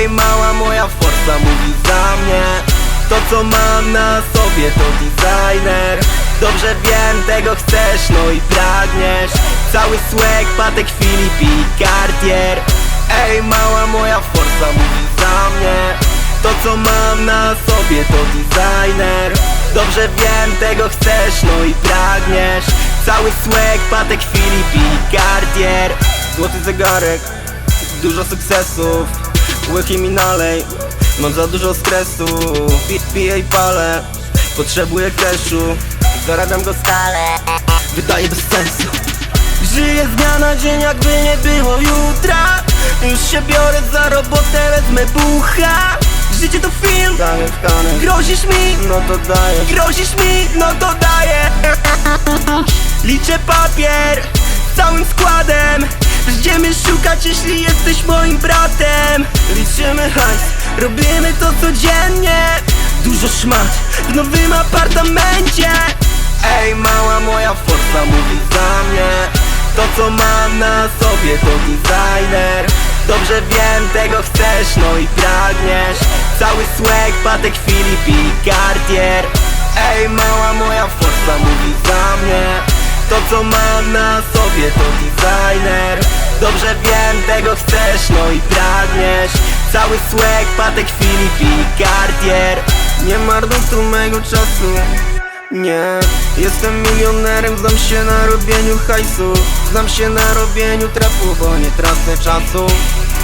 Hej mała moja forsa mówi za mnie. To co mam na sobie to designer. Dobrze wiem tego chcesz no i pragniesz. Cały słek, Patek Filip i Cartier. Ej mała moja forsa mówi za mnie. To co mam na sobie to designer. Dobrze wiem tego chcesz no i pragniesz. Cały słek, Patek Filip i Cartier. Złoty zegarek, dużo sukcesów. Łyki mi nalej, mam za dużo stresu. Pi- Piję i palę, potrzebuję cashu Zarabiam go stale, wydaje bez sensu. Żyję z dnia na dzień jakby nie było jutra. Już się biorę za robotę, wezmę bucha. Życie to film, grozisz mi, no to daję. Grozisz mi, no to daję. Liczę papier całym składem. Będziemy szukać, jeśli jesteś moim bratem. Liczymy hajs, robimy to codziennie. Dużo szmat w nowym apartamencie. Ej, mała moja forsa mówi za mnie. To co mam na sobie to designer. Dobrze wiem, tego chcesz, no i pragniesz. Cały swag, Patek Filip i Cartier. Ej, mała moja forsa To co mam na sobie to designer. Dobrze wiem, tego chcesz, no i pragniesz. Cały swag, Patek Filip i Cartier. Nie marnuj tu mego czasu. Nie, jestem milionerem, znam się na robieniu hajsu. Znam się na robieniu trapu, bo nie tracę czasu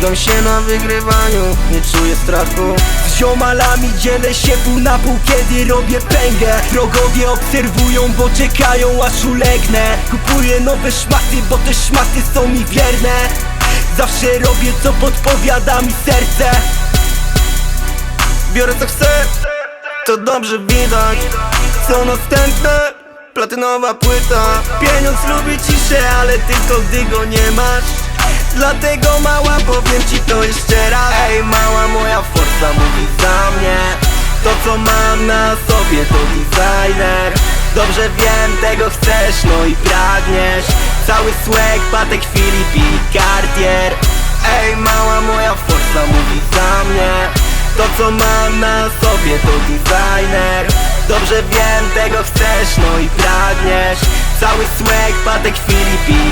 Znam się na wygrywaniu, nie czuję strachu. Z ziomalami dzielę się pół na pół, kiedy robię pęgę. Wrogowie obserwują, bo czekają aż ulegnę. Kupuję nowe szmaty, bo te szmaty są mi wierne. Zawsze robię co podpowiada mi serce. Biorę co chcę, to dobrze widać. Co następne? Platynowa płyta. Pieniądz lubi ciszę, ale tylko gdy go nie masz Dlatego mała powiem ci to jeszcze raz. Ej mała moja forsa mówi za mnie. To co mam na sobie to designer. Dobrze wiem, tego chcesz, no i pragniesz. Cały swag, Patek Filip i Cartier. Ej mała moja forsa mówi za mnie. To co mam na sobie to designer. Dobrze wiem, tego chcesz, no i pragniesz. Cały swag, Patek Filip i